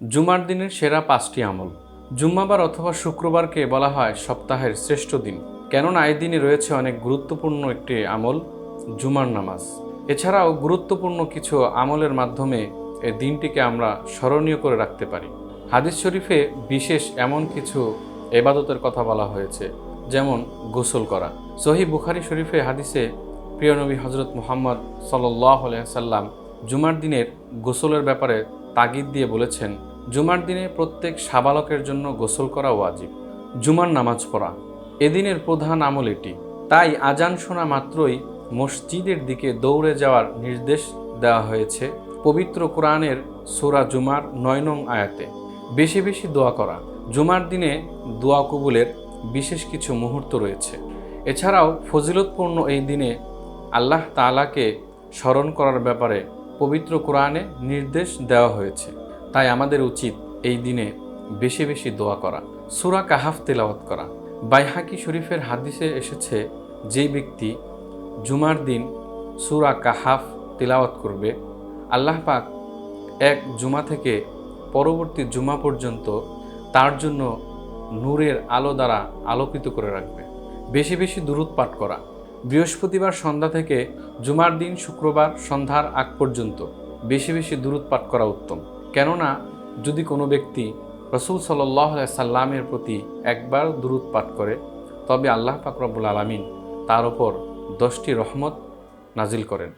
জুমার দিনের সেরা পাঁচটি আমল। জুম্মাবার অথবা শুক্রবারকে বলা হয় সপ্তাহের শ্রেষ্ঠ দিন। কেননা এই দিনে রয়েছে অনেক গুরুত্বপূর্ণ একটি আমল, জুমার নামাজ। এছাড়াও গুরুত্বপূর্ণ কিছু আমলের মাধ্যমে এই দিনটিকে আমরা স্মরণীয় করে রাখতে পারি। হাদিস শরীফে বিশেষ এমন কিছু এবাদতের কথা বলা হয়েছে, যেমন গোসল করা। সহি বুখারি শরীফে হাদিসে প্রিয় নবী হজরত মুহাম্মদ সাল্লাহ সাল্লাম জুমার দিনের গোসলের ব্যাপারে তাগিদ দিয়ে বলেছেন জুমার দিনে প্রত্যেক সাবালকের জন্য গোসল করা ওয়াজিব। জুমার নামাজ পড়া, এদিনের প্রধান আমল এটি। তাই আজান শোনা মাত্রই মসজিদের দিকে দৌড়ে যাওয়ার নির্দেশ দেওয়া হয়েছে পবিত্র কোরআনের সুরা জুমার নয় নং আয়াতে। বেশি বেশি দোয়া করা, জুমার দিনে দোয়া কবুলের বিশেষ কিছু মুহূর্ত রয়েছে। এছাড়াও ফজিলতপূর্ণ এই দিনে আল্লাহ তাআলাকে স্মরণ করার ব্যাপারে পবিত্র কোরআনে নির্দেশ দেওয়া হয়েছে। তাই আমাদের উচিত এই দিনে বেশি বেশি দোয়া করা। সুরা কাহাফ তেলাওয়াত করা। বাইহাকি শরীফের হাদিসে এসেছে যেই ব্যক্তি জুমার দিন সুরা কাহাফ তেলাওয়াত করবে, আল্লাহ পাক এক জুমা থেকে পরবর্তী জুমা পর্যন্ত তার জন্য নূরের আলো দ্বারা আলোকিত করে রাখবে। বেশি বেশি দূরত পাঠ করা। বৃহস্পতিবার সন্ধ্যা থেকে জুমার দিন শুক্রবার সন্ধ্যার আগ পর্যন্ত বেশি বেশি দূরত পাঠ করা উত্তম। কেননা যদি কোনো ব্যক্তি রসুল সাল্লাহ সাল্লামের প্রতি একবার দূরত পাঠ করে, তবে আল্লাহ পাকরবুল আলমিন তার ওপর দশটি রহমত নাজিল করেন।